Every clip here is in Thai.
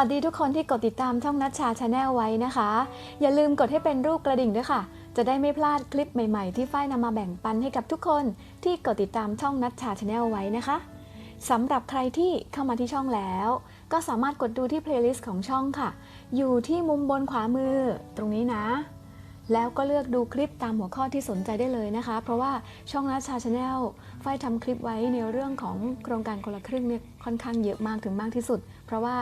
ัสดีทุกคนที่กดติดตามช่องนัชชาชาแนลไว้นะคะ อย่าลืมกดให้เป็นรูปกระดิ่งด้วยค่ะ จะได้ไม่พลาดคลิปใหม่ๆ ที่ฝ้ายนำมาแบ่งปันให้กับทุกคนที่กดติดตามช่องนัชชาชาแนลไว้นะคะสำหรับใครที่เข้ามาที่ช่องแล้ว ก็สามารถกดดูที่เพลย์ลิสต์ของช่องค่ะ อยู่ที่มุมบนขวามือตรงนี้นะ แล้วก็เลือกดูคลิปตามหัวข้อที่สนใจได้เลยนะคะ เพราะว่าช่องนัชชาชาแนลฝ้ายทำคลิปไว้ในเรื่องของโครงการคนละครึ่งเนี่ยค่อนข้างเยอะมากถึงมากที่สุด เพราะว่า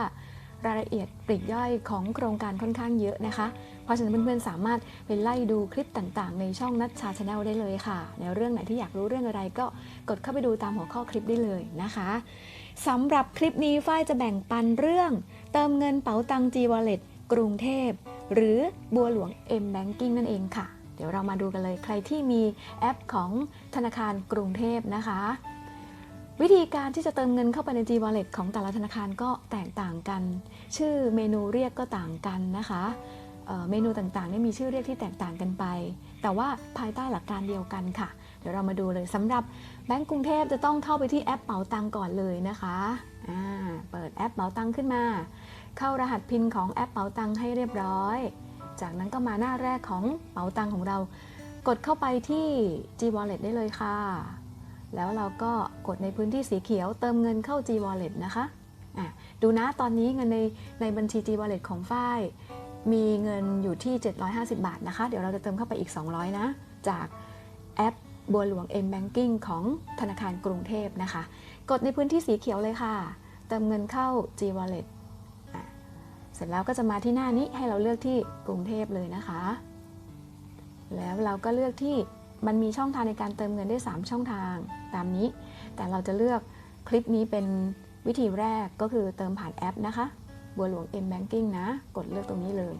รายละเอียดปลีกย่อยของโครงการค่อนข้างเยอะนะคะ เพราะฉะนั้นเพื่อนๆสามารถไปไล่ดูคลิปต่างๆ ในช่องนัชชาชาแนลได้เลยค่ะ ในเรื่องไหนที่อยากรู้เรื่องอะไรก็กดเข้าไปดูตามหัวข้อคลิปได้เลยนะคะสำหรับคลิปนี้ฝ้ายจะแบ่งปันเรื่อง เติมเงินเป๋าตัง G Wallet กรุงเทพ หรือบัวหลวง M Banking นั่นเองค่ะ เดี๋ยวเรามาดูกันเลยใครที่มีแอปของธนาคารกรุงเทพนะคะ วิธีการที่จะเติมเงินเข้าไปใน G Wallet ของแต่ละธนาคารก็แตกต่างกัน ชื่อเมนูเรียกก็ต่างกันนะคะเเมนูต่างๆนี่มีชื่อเรียกที่แตกต่างกันไป แต่ว่าภายใต้หลักการเดียวกันค่ะ เดี๋ยวเรามาดูเลยสำหรับแบงก์กรุงเทพจะต้องเข้าไปที่แอปเป๋าตังก่อนเลยนะคะเปิดแอปเป๋าตังขึ้นมา เข้ารหัสพินของแอปเป๋าตังให้เรียบร้อย จากนั้นก็มาหน้าแรกของเป๋าตังของเรา กดเข้าไปที่ G Wallet ได้เลยค่ะ แล้วเราก็กดในพื้นที่สีเขียวเติมเงินเข้า G Wallet นะคะะดูนะตอนนี้เงินในในบัญชี G Wallet ของฝ้ายมีเงินอยู่ที่ 750 บาทนะคะ เดี๋ยวเราจะเติมเข้าไปอีก 200 นะ จากแอปบัวหลวง M Banking ของธนาคารกรุงเทพนะคะ กดในพื้นที่สีเขียวเลยค่ะ เติมเงินเข้า G Wallet เสร็จแล้วก็จะมาที่หน้านี้ให้เราเลือกที่กรุงเทพเลยนะคะ แล้วเราก็เลือกที่ มันมีช่องทางในการเติมเงินได้ 3 ช่องทางตามนี้ แต่เราจะเลือกคลิปนี้เป็นวิธีแรกก็คือเติมผ่านแอปนะคะ บัวหลวง M Banking นะ กดเลือกตรงนี้เลย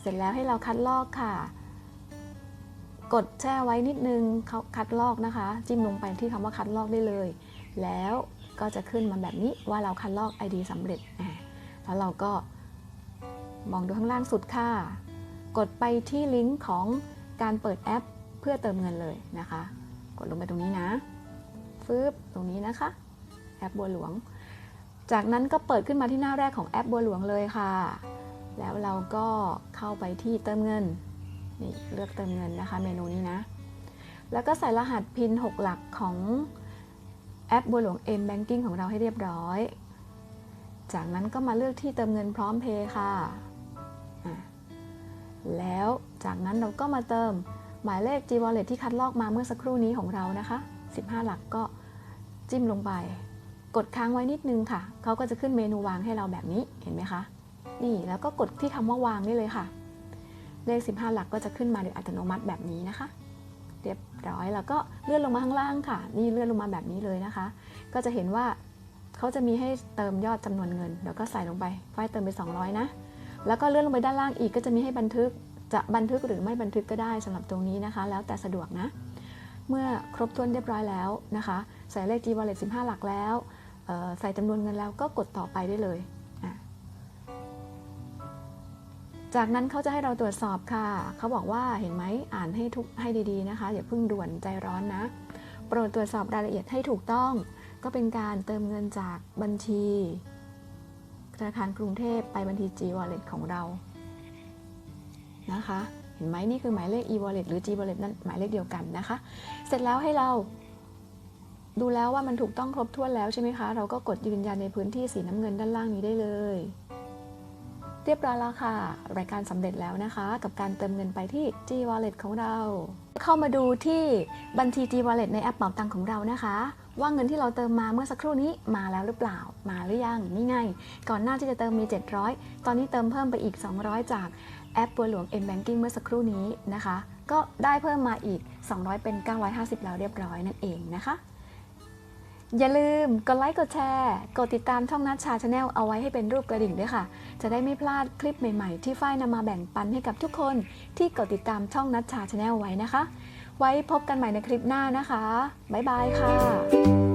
เสร็จแล้วให้เราคัดลอกค่ะ กดแช่ไว้นิดนึงเขาคัดลอกนะคะ จิ้มลงไปที่คำว่าคัดลอกได้เลย แล้วก็จะขึ้นมาแบบนี้ว่าเราคัดลอก ID สำเร็จ แล้วเราก็มองดูข้างล่างสุดค่ะ กดไปที่ลิงก์ของการเปิดแอป เพื่อเติมเงินเลยนะคะ กดลงไปตรงนี้นะฟืบตรงนี้นะคะ แอปบัวหลวง จากนั้นก็เปิดขึ้นมาที่หน้าแรกของแอปบัวหลวงเลยค่ะ แล้วเราก็เข้าไปที่เติมเงินนี่เลือกเติมเงินนะคะ เมนูนี้นะ แล้วก็ใส่รหัสพิน 6 หลักของแอปบัวหลวง M Banking ของเราให้เรียบร้อย จากนั้นก็มาเลือกที่เติมเงินพร้อมเพย์ค่ะอะแล้วจากนั้นเราก็มาเติม หมายเลข G Wallet ที่คัดลอกมาเมื่อสักครู่นี้ของเรานะคะ 15 หลักก็จิ้มลงไป กดค้างไว้นิดนึงค่ะ เขาก็จะขึ้นเมนูวางให้เราแบบนี้เห็นไหมคะ นี่แล้วก็กดที่คำว่าวางนี่เลยค่ะ เลข 15 หลักก็จะขึ้นมาโดยอัตโนมัติแบบนี้นะคะ เรียบร้อยแล้วก็เลื่อนลงมาข้างล่างค่ะ นี่เลื่อนลงมาแบบนี้เลยนะคะ ก็จะเห็นว่าเขาจะมีให้เติมยอดจำนวนเงิน แล้วก็ใส่ลงไปไฟเติมไป 200 นะ แล้วก็เลื่อนลงไปด้านล่างอีกก็จะมีให้บันทึก จะบันทึกหรือไม่บันทึกก็ได้สำหรับตรงนี้นะคะ แล้วแต่สะดวกนะ เมื่อครบถ้วนเรียบร้อยแล้วนะคะ ใส่เลข G Wallet 15 หลักแล้วใส่จำนวนเงินแล้วก็กดต่อไปได้เลย จากนั้นเขาจะให้เราตรวจสอบค่ะ เขาบอกว่าเห็นไหมอ่านให้ทุกให้ดีๆนะคะ อย่าเพิ่งด่วนใจร้อนนะ โปรดตรวจสอบรายละเอียดให้ถูกต้อง ก็เป็นการเติมเงินจากบัญชีธนาคารกรุงเทพไปบัญชี G Wallet ของเรา นะคะ เห็นไหมนี่คือหมายเลข e wallet หรือ g wallet นั้นหมายเลขเดียวกันนะคะ เสร็จแล้วให้เรา ดูแล้วว่ามันถูกต้องครบถ้วนแล้วใช่ไหมคะ เราก็กดยืนยันในพื้นที่สีน้ำเงินด้านล่างนี้ได้เลย เรียบร้อยแล้วค่ะ รายการสำเร็จแล้วนะคะ กับการเติมเงินไปที่ G wallet ของเรา เข้ามาดูที่บัญชี G wallet ในแอปเป๋าตังของเรานะคะ ว่าเงินที่เราเติมมาเมื่อสักครู่นี้มาแล้วหรือเปล่ามาหรือยังนี่ไง ก่อนหน้าที่จะเติมมี 700 ตอนนี้เติมเพิ่มไปอีก 200 จากแอปบัวหลวง M Banking เมื่อสักครู่นี้นะคะ ก็ได้เพิ่มมาอีก 200 เป็น 950 แล้วเรียบร้อยนั่นเองนะคะ อย่าลืมกดไลค์กดแชร์ กดติดตามช่องนัชชาชาแนลเอาไว้ให้เป็นรูปกระดิ่งด้วยค่ะ จะได้ไม่พลาดคลิปใหม่ๆ ที่ฝ้ายนำมาแบ่งปันให้กับทุกคนที่กดติดตามช่องนัชชาชาแนลไว้นะคะ ไว้พบกันใหม่ในคลิปหน้านะคะ บ๊ายบายค่ะ